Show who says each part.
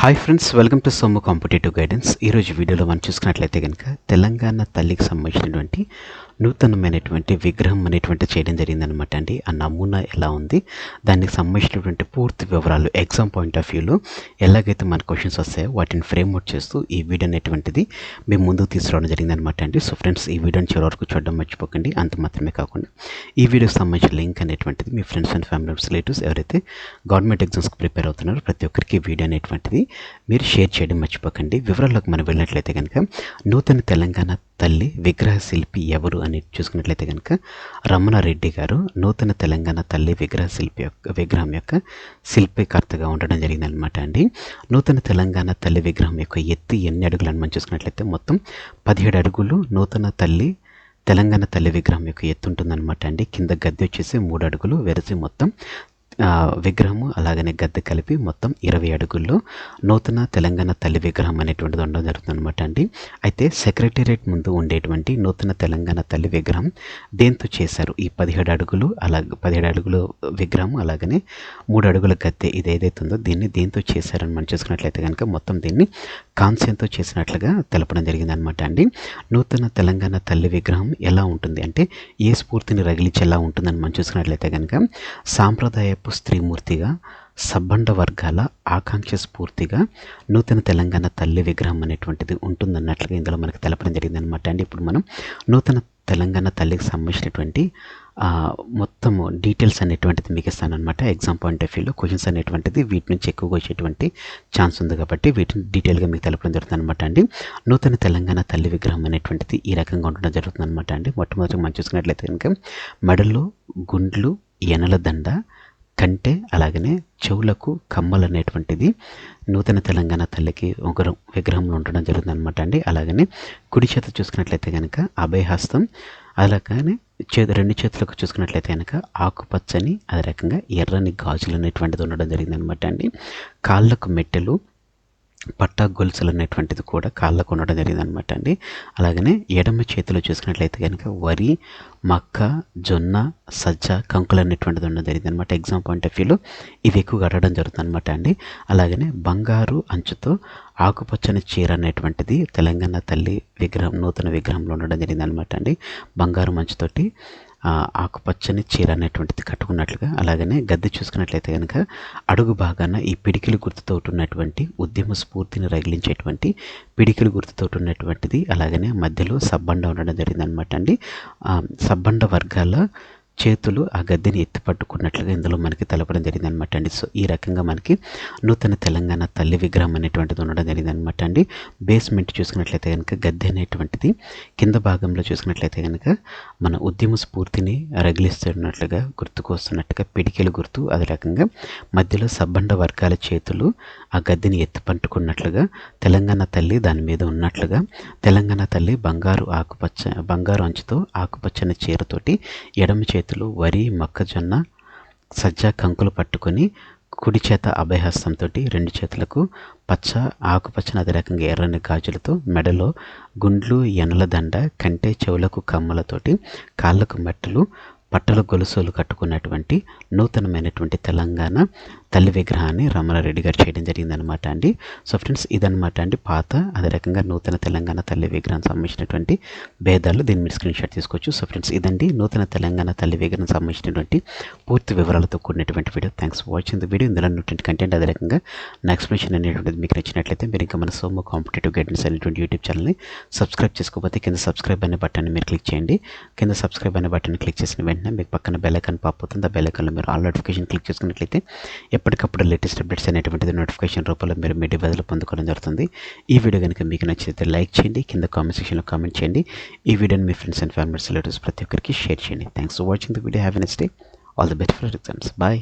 Speaker 1: Hi friends welcome to Somu competitive guidance ఈరోజు వీడియోలో మనం చూసుకున్నట్లయితే కనుక తెలంగాణ తల్లికి సంబంధించినటువంటి నూతనమైనటువంటి విగ్రహం అనేటువంటి చేయడం జరిగిందనమాట అండి. ఆ నమూనా ఎలా ఉంది? దానికి సంబంధించినటువంటి పూర్తి వివరాలు ఎగ్జామ్ పాయింట్ ఆఫ్ వ్యూలో ఎలాగైతే మన క్వశ్చన్స్ వస్తాయో వాటిని ఫ్రేమ్ అవుట్ చేస్తూ ఈ వీడియో అనేటువంటిది మేము ముందుకు తీసుకురావడం జరిగిందనమాట అండి. సో ఫ్రెండ్స్ ఈ వీడియోని చివరి వరకు చూడడం మర్చిపోకండి. అంత మాత్రమే కాకుండా ఈ వీడియోకి సంబంధించిన లింక్ అనేటువంటిది మీ ఫ్రెండ్స్ అండ్ ఫ్యామిలీ రిలేటివ్స్ ఎవరైతే గవర్నమెంట్ ఎగ్జామ్స్కి ప్రిపేర్ అవుతున్నారో ప్రతి ఒక్కరికి వీడియో అనేటువంటిది మీరు షేర్ చేయడం మర్చిపోకండి. వివరాల్లోకి మనం వెళ్ళినట్లయితే కనుక నూతన తెలంగాణ తల్లి విగ్రహ శిల్పి ఎవరు అని చూసుకున్నట్లయితే కనుక రమణారెడ్డి గారు నూతన తెలంగాణ తల్లి విగ్రహ శిల్పి యొక్క విగ్రహం యొక్క శిల్పికర్తగా ఉండడం జరిగిందనమాట అండి. నూతన తెలంగాణ తల్లి విగ్రహం యొక్క ఎత్తు ఎన్ని అడుగులు అని మనం చూసుకున్నట్లయితే మొత్తం పదిహేడు అడుగులు నూతన తల్లి తెలంగాణ తల్లి విగ్రహం యొక్క ఎత్తు ఉంటుందన్నమాట అండి. కింద గద్దె వచ్చేసి మూడు అడుగులు వెరసి మొత్తం విగ్రహము అలాగనే గద్దె కలిపి మొత్తం ఇరవై అడుగుల్లో నూతన తెలంగాణ తల్లి విగ్రహం అనేటువంటిది ఉండడం జరుగుతుంది అనమాట అండి. అయితే సెక్రటేరియట్ ముందు ఉండేటువంటి నూతన తెలంగాణ తల్లి విగ్రహం దేంతో చేశారు? ఈ పదిహేడు అడుగులు అలాగే పదిహేడు అడుగులు విగ్రహం అలాగనే మూడు అడుగుల గద్దె ఇది ఏదైతే ఉందో దీన్ని దేంతో చేశారని మనం చూసుకున్నట్లయితే కనుక మొత్తం దీన్ని కాంస్యంతో చేసినట్లుగా తెలపడం జరిగింది అనమాట అండి. నూతన తెలంగాణ తల్లి విగ్రహం ఎలా ఉంటుంది? అంటే ఏ స్ఫూర్తిని రగిలించేలా ఉంటుందని మనం చూసుకున్నట్లయితే కనుక సాంప్రదాయపు స్త్రీమూర్తిగా సబ్బండ వర్గాల ఆకాంక్ష స్ఫూర్తిగా నూతన తెలంగాణ తల్లి విగ్రహం అనేటువంటిది ఉంటుందన్నట్లుగా ఇందులో మనకు తెలపడం జరిగింది అనమాట అండి ఇప్పుడు మనం నూతన తెలంగాణ తల్లికి సంబంధించినటువంటి మొత్తము డీటెయిల్స్ అనేటువంటిది మీకు ఇస్తాను అనమాట ఎగ్జామ్ పాయింట్ ఆఫ్ వ్యూలో క్వశ్చన్స్ అనేటువంటిది వీటి నుంచి ఎక్కువగా వచ్చేటువంటి ఛాన్స్ ఉంది కాబట్టి వీటిని డీటెయిల్గా మీకు తెలపడం జరుగుతుంది అనమాట అండి నూతన తెలంగాణ తల్లి విగ్రహం అనేటువంటిది ఈ రకంగా ఉండడం జరుగుతుంది అనమాట అండి మొట్టమొదటి మనం చూసుకున్నట్లయితే కనుక మెడలో గుండ్లు ఎనల దండ కంటే అలాగనే చెవులకు కమ్మలు అనేటువంటిది నూతన తెలంగాణ తల్లికి ఒక విగ్రహంలో ఉండడం జరుగుతుంది అనమాట అండి. అలాగనే కుడి చేత చూసుకున్నట్లయితే కనుక అభయహస్తం అలాగనే చేతి రెండు చేతులకు చూసుకున్నట్లయితే కనుక ఆకుపచ్చని అదే రకంగా ఎర్రని గాజులు అనేటువంటిది ఉండడం జరిగింది అనమాట అండి. కాళ్ళకు మెట్టెలు పట్టా గొలుసులు అనేటువంటిది కూడా కాళ్ళకు ఉండడం జరిగింది అనమాట అండి. అలాగనే ఎడమ చేతిలో చూసుకున్నట్లయితే కనుక వరి మక్క జొన్న సజ్జ కంకులు అనేటువంటిది ఉండడం జరిగింది అనమాట ఎగ్జామ్ పాయింట్ ఆఫ్ వ్యూలో ఇవి ఎక్కువగా అడగడం జరుగుతుంది అనమాట అండి. అలాగనే బంగారు అంచుతో ఆకుపచ్చని చీర అనేటువంటిది తెలంగాణ తల్లి విగ్రహం నూతన విగ్రహంలో ఉండడం జరిగింది అనమాట అండి. బంగారు మంచుతోటి ఆకుపచ్చని చీర అనేటువంటిది కట్టుకున్నట్లుగా అలాగనే గద్దె చూసుకున్నట్లయితే కనుక అడుగు భాగాన ఈ పిడికిలు గుర్తుతో ఉన్నటువంటి ఉద్యమ స్ఫూర్తిని రగిలించేటువంటి పిడికిలు గుర్తుతో ఉన్నటువంటిది అలాగనే మధ్యలో సబ్బండ ఉండడం జరిగిందనమాట అండి. సబ్బండ వర్గాల చేతులు ఆ గద్దెని ఎత్తి పట్టుకున్నట్లుగా ఇందులో మనకి తెలపడం జరిగింది అనమాట అండి. సో ఈ రకంగా మనకి నూతన తెలంగాణ తల్లి విగ్రహం అనేటువంటిది ఉండడం జరిగింది అనమాట అండి. బేస్మెంట్ చూసుకున్నట్లయితే కనుక గద్దె అనేటువంటిది కింద భాగంలో చూసుకున్నట్లయితే కనుక మన ఉద్యమ స్ఫూర్తిని రగిలిస్తున్నట్లుగా గుర్తుకు వస్తున్నట్టుగా పిడికిల గుర్తు అదే రకంగా మధ్యలో సబ్బండ వర్గాల చేతులు ఆ గద్దెని ఎత్తి పట్టుకున్నట్లుగా తెలంగాణ తల్లి దాని మీద ఉన్నట్లుగా తెలంగాణ తల్లి బంగారు ఆకుపచ్చ బంగారు అంచుతో ఆకుపచ్చని చీరతోటి ఎడమ చేతి చేతులు వరి మొక్కజొన్న సజ్జ కంకులు పట్టుకొని కుడి చేత అభయహస్తంతో రెండు చేతులకు పచ్చ ఆకుపచ్చని అదే రకంగా ఎర్రని గాజులతో మెడలో గుండ్లు ఎనల దండ కంటే చెవులకు కమ్మలతోటి కాళ్ళకు మెట్టలు పట్టల గొలుసులు కట్టుకున్నటువంటి నూతనమైనటువంటి తెలంగాణ తల్లి విగ్రహాన్ని రమణారెడ్డి గారు చేయడం జరిగిందనమాట అండి. సో ఫ్రెండ్స్ ఇదనమాట అండి పాత అదే రకంగా నూతన తెలంగాణ తల్లి విగ్రహం సంబంధించినటువంటి భేదాలు దీని మీరు స్క్రీన్ షాట్ తీసుకోవచ్చు. సో ఫ్రెండ్స్ ఇదండి నూతన తెలంగాణ తల్లి విగ్రహం సంబంధించినటువంటి పూర్తి వివరాలతో కూడినటువంటి video. Thanks for watching the video ఇందులో ఉన్నటువంటి కంటెంట్ అదే రకంగా నా ఎక్స్ప్లెనేషన్ అనేటువంటిది మీకు నచ్చినట్లయితే మీరు ఇంకా మన సోమో కాంపిటేటివ్ గైడెన్స్ అనేటువంటి యూట్యూబ్ ఛానల్ని సబ్స్క్రైబ్ చేసుకోకపోతే కింద సబ్స్క్రైబ్ అనే బటన్ మీరు క్లిక్ చేయండి. కింద సబ్స్క్రైబ్ అనే బటన్ క్లిక్ చేసిన వెంటనే మీకు పక్కన బెల్ ఐకాన్ పాప్ అవుతుంది. ఆ బెల్ ఐకాన్లో మీరు ఆల్ నోటిఫికేషన్ క్లిక్ చేసుకున్నట్లయితే ఎప్పటికప్పుడు లేటెస్ట్ అప్డేట్స్ అనేటువంటిది నోటిఫికేషన్ రూపంలో మీరు మీ డివైజ్లో పొందుకోవడం జరుగుతుంది. ఈ వీడియో కనుక మీకు నచ్చితే లైక్ చేయండి కింద కామెంట్ సెక్షన్లో కామెంట్ చేయండి. ఈ వీడియోని మీ ఫ్రెండ్స్ అండ్ ఫ్యామిలీస్ రిలేటివ్స్ ప్రతి ఒక్కరికి షేర్ చేయండి. Thanks for watching the video have next day all the best for exams bye